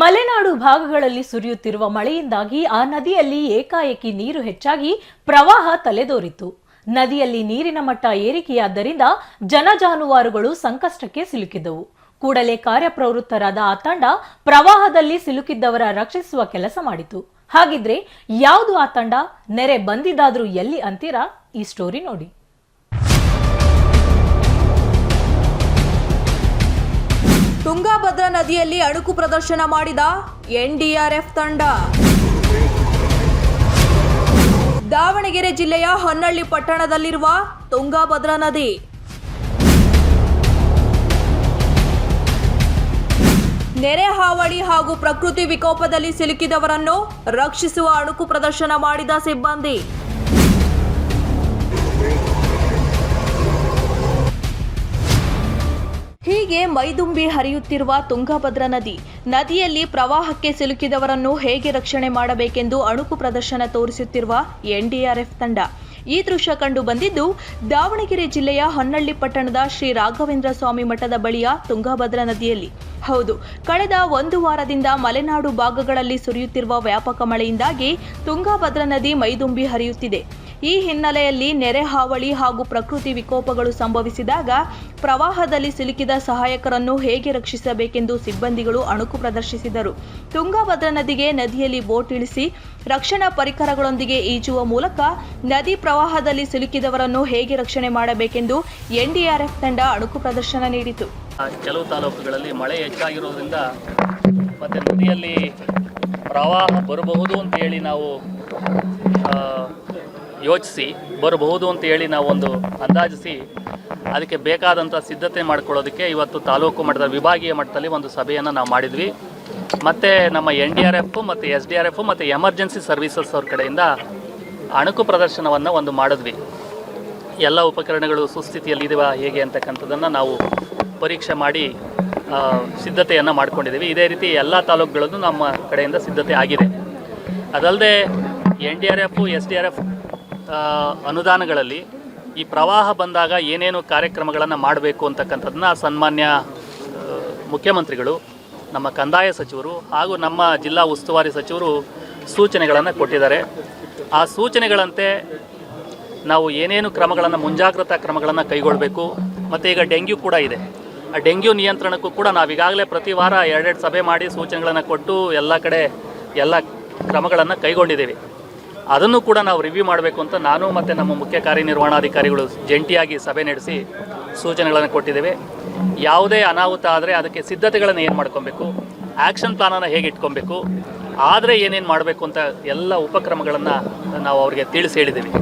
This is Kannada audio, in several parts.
ಮಲೆನಾಡು ಭಾಗಗಳಲ್ಲಿ ಸುರಿಯುತ್ತಿರುವ ಮಳೆಯಿಂದಾಗಿ ಆ ನದಿಯಲ್ಲಿ ಏಕಾಏಕಿ ನೀರು ಹೆಚ್ಚಾಗಿ ಪ್ರವಾಹ ತಲೆದೋರಿತು. ನದಿಯಲ್ಲಿ ನೀರಿನ ಮಟ್ಟ ಏರಿಕೆಯಾದ್ದರಿಂದ ಜನ ಜಾನುವಾರುಗಳು ಸಂಕಷ್ಟಕ್ಕೆ ಸಿಲುಕಿದವು. ಕೂಡಲೇ ಕಾರ್ಯಪ್ರವೃತ್ತರಾದ ಆ ತಂಡ ಪ್ರವಾಹದಲ್ಲಿ ಸಿಲುಕಿದ್ದವರ ರಕ್ಷಿಸುವ ಕೆಲಸ ಮಾಡಿತು. ಹಾಗಿದ್ರೆ ಯಾವುದು ಆ ತಂಡ? ನೆರೆ ಬಂದಿದ್ದಾದ್ರೂ ಎಲ್ಲಿ ಅಂತೀರಾ? ಈ ಸ್ಟೋರಿ ನೋಡಿ. ತುಂಗಾಭದ್ರಾ ನದಿಯಲ್ಲಿ ಅಣುಕು ಪ್ರದರ್ಶನ ಮಾಡಿದ ಎನ್ಡಿಆರ್ಎಫ್ ತಂಡ. ದಾವಣಗೆರೆ ಜಿಲ್ಲೆಯ ಹೊನ್ನಳ್ಳಿ ಪಟ್ಟಣದಲ್ಲಿರುವ ತುಂಗಾಭದ್ರಾ ನದಿ. ನೆರೆ ಹಾವಳಿ ಹಾಗೂ ಪ್ರಕೃತಿ ವಿಕೋಪದಲ್ಲಿ ಸಿಲುಕಿದವರನ್ನು ರಕ್ಷಿಸುವ ಅಣುಕು ಪ್ರದರ್ಶನ ಮಾಡಿದ ಸಿಬ್ಬಂದಿ. ಹೀಗೆ ಮೈದುಂಬಿ ಹರಿಯುತ್ತಿರುವ ತುಂಗಭದ್ರಾ ನದಿ, ನದಿಯಲ್ಲಿ ಪ್ರವಾಹಕ್ಕೆ ಸಿಲುಕಿದವರನ್ನು ಹೇಗೆ ರಕ್ಷಣೆ ಮಾಡಬೇಕೆಂದು ಅಣುಕು ಪ್ರದರ್ಶನ ತೋರಿಸುತ್ತಿರುವ ಎನ್ಡಿಆರ್ಎಫ್ ತಂಡ. ಈ ದೃಶ್ಯ ಕಂಡು ಬಂದಿದ್ದು, ದಾವಣಗೆರೆ ಜಿಲ್ಲೆಯ ಹೊನ್ನಳ್ಳಿ ಪಟ್ಟಣದ ಶ್ರೀ ರಾಘವೇಂದ್ರ ಸ್ವಾಮಿ ಮಠದ ಬಳಿಯ ತುಂಗಭದ್ರಾ ನದಿಯಲ್ಲಿ. ಹೌದು, ಕಳೆದ ಒಂದು ವಾರದಿಂದ ಮಲೆನಾಡು ಭಾಗಗಳಲ್ಲಿ ಸುರಿಯುತ್ತಿರುವ ವ್ಯಾಪಕ ಮಳೆಯಿಂದಾಗಿ ತುಂಗಾಭದ್ರಾ ನದಿ ಮೈದುಂಬಿ ಹರಿಯುತ್ತಿದೆ. ಈ ಹಿನ್ನೆಲೆಯಲ್ಲಿ ನೆರೆ ಹಾವಳಿ ಹಾಗೂ ಪ್ರಕೃತಿ ವಿಕೋಪಗಳು ಸಂಭವಿಸಿದಾಗ ಪ್ರವಾಹದಲ್ಲಿ ಸಿಲುಕಿದ ಸಹಾಯಕರನ್ನು ಹೇಗೆ ರಕ್ಷಿಸಬೇಕೆಂದು ಸಿಬ್ಬಂದಿಗಳು ಅಣುಕು ಪ್ರದರ್ಶಿಸಿದರು. ತುಂಗಾಭದ್ರಾ ನದಿಗೆ ನದಿಯಲ್ಲಿ ಬೋಟ್ ಇಳಿಸಿ ರಕ್ಷಣಾ ಪರಿಕರಗಳೊಂದಿಗೆ ಈಜುವ ಮೂಲಕ ನದಿ ಪ್ರವಾಹದಲ್ಲಿ ಸಿಲುಕಿದವರನ್ನು ಹೇಗೆ ರಕ್ಷಣೆ ಮಾಡಬೇಕೆಂದು ಎನ್ಡಿಆರ್ಎಫ್ ತಂಡ ಅಣುಕು ಪ್ರದರ್ಶನ ನೀಡಿತು. ಕೆಲವು ತಾಲೂಕುಗಳಲ್ಲಿ ಮಳೆ ಹೆಚ್ಚಾಗಿರೋದ್ರಿಂದ ಮತ್ತು ನದಿಯಲ್ಲಿ ಪ್ರವಾಹ ಬರಬಹುದು ಅಂತ ಹೇಳಿ ನಾವು ಯೋಚಿಸಿ, ಬರಬಹುದು ಅಂತ ಹೇಳಿ ನಾವು ಒಂದು ಅಂದಾಜಿಸಿ ಅದಕ್ಕೆ ಬೇಕಾದಂಥ ಸಿದ್ಧತೆ ಮಾಡ್ಕೊಳ್ಳೋದಕ್ಕೆ ಇವತ್ತು ತಾಲೂಕು ಮಟ್ಟದ ವಿಭಾಗೀಯ ಮಟ್ಟದಲ್ಲಿ ಒಂದು ಸಭೆಯನ್ನು ನಾವು ಮಾಡಿದ್ವಿ. ಮತ್ತು ನಮ್ಮ ಎನ್ ಡಿ ಆರ್ ಎಫ್, ಮತ್ತು ಎಸ್ ಡಿ ಆರ್ ಎಫ್, ಮತ್ತು ಎಮರ್ಜೆನ್ಸಿ ಸರ್ವಿಸಸ್ ಅವ್ರ ಕಡೆಯಿಂದ ಅಣುಕು ಪ್ರದರ್ಶನವನ್ನು ಒಂದು ಮಾಡಿದ್ವಿ. ಎಲ್ಲ ಉಪಕರಣಗಳು ಸುಸ್ಥಿತಿಯಲ್ಲಿದೆವಾ ಹೇಗೆ ಅಂತಕ್ಕಂಥದ್ದನ್ನು ನಾವು ಪರೀಕ್ಷೆ ಮಾಡಿ ಸಿದ್ಧತೆಯನ್ನು ಮಾಡಿಕೊಂಡಿದ್ದೀವಿ. ಇದೇ ರೀತಿ ಎಲ್ಲ ತಾಲೂಕುಗಳಲ್ಲೂ ನಮ್ಮ ಕಡೆಯಿಂದ ಸಿದ್ಧತೆ ಆಗಿದೆ. ಅದಲ್ಲದೆ N D R F, S D R F ಅನುದಾನಗಳಲ್ಲಿ ಈ ಪ್ರವಾಹ ಬಂದಾಗ ಏನೇನು ಕಾರ್ಯಕ್ರಮಗಳನ್ನು ಮಾಡಬೇಕು ಅಂತಕ್ಕಂಥದ್ದನ್ನ ಸನ್ಮಾನ್ಯ ಮುಖ್ಯಮಂತ್ರಿಗಳು, ನಮ್ಮ ಕಂದಾಯ ಸಚಿವರು ಹಾಗೂ ನಮ್ಮ ಜಿಲ್ಲಾ ಉಸ್ತುವಾರಿ ಸಚಿವರು ಸೂಚನೆಗಳನ್ನು ಕೊಟ್ಟಿದ್ದಾರೆ. ಆ ಸೂಚನೆಗಳಂತೆ ನಾವು ಏನೇನು ಕ್ರಮಗಳನ್ನು, ಮುಂಜಾಗ್ರತಾ ಕ್ರಮಗಳನ್ನು ಕೈಗೊಳ್ಳಬೇಕು ಮತ್ತು ಈಗ ಡೆಂಗ್ಯೂ ಕೂಡ ಇದೆ. ಡೆಂಗ್ಯೂ ನಿಯಂತ್ರಣಕ್ಕೂ ಕೂಡ ನಾವು ಈಗಾಗಲೇ ಪ್ರತಿ ವಾರ ಎರಡೆರಡು ಸಭೆ ಮಾಡಿ ಸೂಚನೆಗಳನ್ನು ಕೊಟ್ಟು ಎಲ್ಲ ಕಡೆ ಎಲ್ಲ ಕ್ರಮಗಳನ್ನು ಕೈಗೊಂಡಿದ್ದೀವಿ. ಅದನ್ನು ಕೂಡ ನಾವು ರಿವ್ಯೂ ಮಾಡಬೇಕು ಅಂತ ನಾನು ಮತ್ತು ನಮ್ಮ ಮುಖ್ಯ ಕಾರ್ಯನಿರ್ವಹಣಾಧಿಕಾರಿಗಳು ಜಂಟಿಯಾಗಿ ಸಭೆ ನಡೆಸಿ ಸೂಚನೆಗಳನ್ನು ಕೊಟ್ಟಿದ್ದೇವೆ. ಯಾವುದೇ ಅನಾಹುತ ಆದರೆ ಅದಕ್ಕೆ ಸಿದ್ಧತೆಗಳನ್ನು ಏನು ಮಾಡ್ಕೊಬೇಕು ಆ್ಯಕ್ಷನ್ ಪ್ಲಾನನ್ನು ಹೇಗೆ ಇಟ್ಕೊಬೇಕು, ಆದರೆ ಏನೇನು ಮಾಡಬೇಕು ಅಂತ ಎಲ್ಲ ಉಪಕ್ರಮಗಳನ್ನು ನಾವು ಅವರಿಗೆ ತಿಳಿಸಿ ಹೇಳಿದ್ದೀವಿ.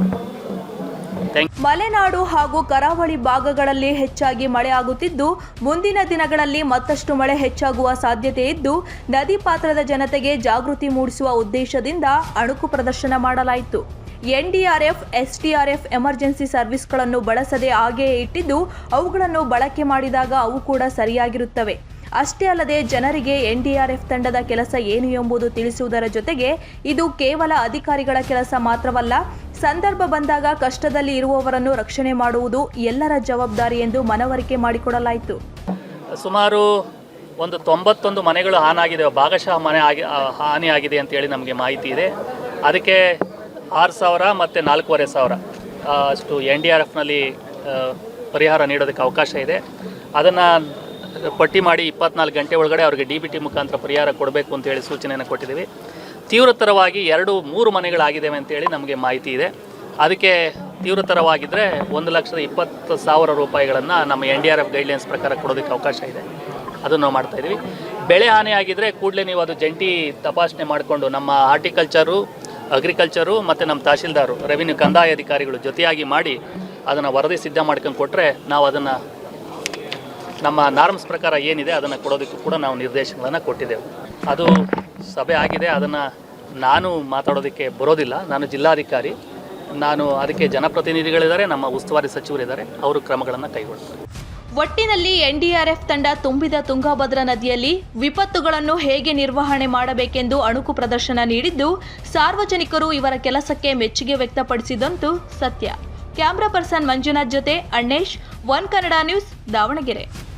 ಮಲೆನಾಡು ಹಾಗೂ ಕರಾವಳಿ ಭಾಗಗಳಲ್ಲಿ ಹೆಚ್ಚಾಗಿ ಮಳೆ ಆಗುತ್ತಿದ್ದು, ಮುಂದಿನ ದಿನಗಳಲ್ಲಿ ಮತ್ತಷ್ಟು ಮಳೆ ಹೆಚ್ಚಾಗುವ ಸಾಧ್ಯತೆ ಇದ್ದು, ನದಿ ಪಾತ್ರದ ಜನತೆಗೆ ಜಾಗೃತಿ ಮೂಡಿಸುವ ಉದ್ದೇಶದಿಂದ ಅಣುಕು ಪ್ರದರ್ಶನ ಮಾಡಲಾಯಿತು. ಎನ್ಡಿಆರ್ಎಫ್, ಎಸ್ಡಿಆರ್ಎಫ್ ಎಮರ್ಜೆನ್ಸಿ ಸರ್ವಿಸ್ಗಳನ್ನು ಬಳಸದೆ ಹಾಗೆಯೇ ಇಟ್ಟಿದ್ದು, ಅವುಗಳನ್ನು ಬಳಕೆ ಮಾಡಿದಾಗ ಅವು ಕೂಡ ಸರಿಯಾಗಿರುತ್ತವೆ. ಅಷ್ಟೇ ಅಲ್ಲದೆ ಜನರಿಗೆ ಎನ್ಡಿಆರ್ಎಫ್ ತಂಡದ ಕೆಲಸ ಏನು ಎಂಬುದು ತಿಳಿಸುವುದರ ಜೊತೆಗೆ ಇದು ಕೇವಲ ಅಧಿಕಾರಿಗಳ ಕೆಲಸ ಮಾತ್ರವಲ್ಲ ಸಂದರ್ಭ ಬಂದಾಗ ಕಷ್ಟದಲ್ಲಿ ಇರುವವರನ್ನು ರಕ್ಷಣೆ ಮಾಡುವುದು ಎಲ್ಲರ ಜವಾಬ್ದಾರಿ ಎಂದು ಮನವರಿಕೆ ಮಾಡಿಕೊಡಲಾಯಿತು. ಸುಮಾರು ಒಂದು ತೊಂಬತ್ತೊಂದು ಮನೆಗಳು ಹಾನಾಗಿದೆ. ಭಾಗಶಃ ಮನೆ ಆಗಿ ಹಾನಿಯಾಗಿದೆ ಅಂತೇಳಿ ನಮಗೆ ಮಾಹಿತಿ ಇದೆ. ಅದಕ್ಕೆ ಆರು ಸಾವಿರ ಮತ್ತು ನಾಲ್ಕೂವರೆ ಸಾವಿರ ಅಷ್ಟು ಎನ್ ಡಿ ಆರ್ ಎಫ್ನಲ್ಲಿ ಪರಿಹಾರ ನೀಡೋದಕ್ಕೆ ಅವಕಾಶ ಇದೆ. ಅದನ್ನು ಪಟ್ಟಿ ಮಾಡಿ ಇಪ್ಪತ್ನಾಲ್ಕು ಗಂಟೆ ಒಳಗಡೆ ಅವರಿಗೆ ಡಿ ಬಿ ಟಿ ಮುಖಾಂತರ ಪರಿಹಾರ ಕೊಡಬೇಕು ಅಂತೇಳಿ ಸೂಚನೆಯನ್ನು ಕೊಟ್ಟಿದ್ದೀವಿ. ತೀವ್ರತರವಾಗಿ ಎರಡು, ಮೂರು ಮನೆಗಳಾಗಿದ್ದಾವೆ ಅಂತೇಳಿ ನಮಗೆ ಮಾಹಿತಿ ಇದೆ. ಅದಕ್ಕೆ ತೀವ್ರತರವಾಗಿದ್ದರೆ ಒಂದು ಲಕ್ಷದ ಇಪ್ಪತ್ತು ಸಾವಿರ ರೂಪಾಯಿಗಳನ್ನು ನಮ್ಮ N D R F guidelines ಪ್ರಕಾರ ಕೊಡೋದಕ್ಕೆ ಅವಕಾಶ ಇದೆ. ಅದನ್ನು ನಾವು ಮಾಡ್ತಾ ಇದ್ದೀವಿ. ಬೆಳೆ ಹಾನಿ ಆಗಿದ್ದರೆ ಕೂಡಲೇ ನೀವು ಅದು ಜಂಟಿ ತಪಾಸಣೆ ಮಾಡಿಕೊಂಡು ನಮ್ಮ ಹಾರ್ಟಿಕಲ್ಚರು, ಅಗ್ರಿಕಲ್ಚರು ಮತ್ತು ನಮ್ಮ ತಹಶೀಲ್ದಾರು ರೆವಿನ್ಯೂ ಕಂದಾಯ ಅಧಿಕಾರಿಗಳು ಜೊತೆಯಾಗಿ ಮಾಡಿ ಅದನ್ನು ವರದಿ ಸಿದ್ಧ ಮಾಡ್ಕೊಂಡು ಕೊಟ್ಟರೆ ನಾವು ಅದನ್ನು ನಮ್ಮ ನಾರ್ಮ್ಸ್ ಪ್ರಕಾರ ಏನಿದೆ ಅದನ್ನು ಕೊಡೋದಕ್ಕೂ ಕೂಡ ನಾವು ನಿರ್ದೇಶನಗಳನ್ನು ಕೊಟ್ಟಿದ್ದೆವು. ಅದು ಸಭೆ ಆಗಿದೆ. ಅದನ್ನು ನಾನು ಮಾತಾಡೋದಕ್ಕೆ ಬರೋದಿಲ್ಲ. ನಾನು ಜಿಲ್ಲಾಧಿಕಾರಿ. ನಾನು ಅದಕ್ಕೆ ಜನಪ್ರತಿನಿಧಿಗಳಿದ್ದಾರೆ. ನಮ್ಮ ಉಸ್ತುವಾರಿ ಸಚಿವರಿದ್ದಾರೆ. ಅವರು ಕ್ರಮಗಳನ್ನು ಕೈಗೊಳ್ಳುತ್ತಾರೆ ಒಟ್ಟಿನಲ್ಲಿ ಎನ್ಡಿಆರ್ಎಫ್ ತಂಡ ತುಂಬಿದ ತುಂಗಭದ್ರಾ ನದಿಯಲ್ಲಿ ವಿಪತ್ತುಗಳನ್ನು ಹೇಗೆ ನಿರ್ವಹಣೆ ಮಾಡಬೇಕೆಂದು ಅಣುಕು ಪ್ರದರ್ಶನ ನೀಡಿದ್ದು, ಸಾರ್ವಜನಿಕರು ಇವರ ಕೆಲಸಕ್ಕೆ ಮೆಚ್ಚುಗೆ ವ್ಯಕ್ತಪಡಿಸಿದಂತೂ ಸತ್ಯ. ಕ್ಯಾಮ್ರಾ ಪರ್ಸನ್ ಮಂಜುನಾಥ್ ಜೊತೆ ಅಣ್ಣೇಶ್, ಒನ್ ಕನ್ನಡ ನ್ಯೂಸ್ ದಾವಣಗೆರೆ.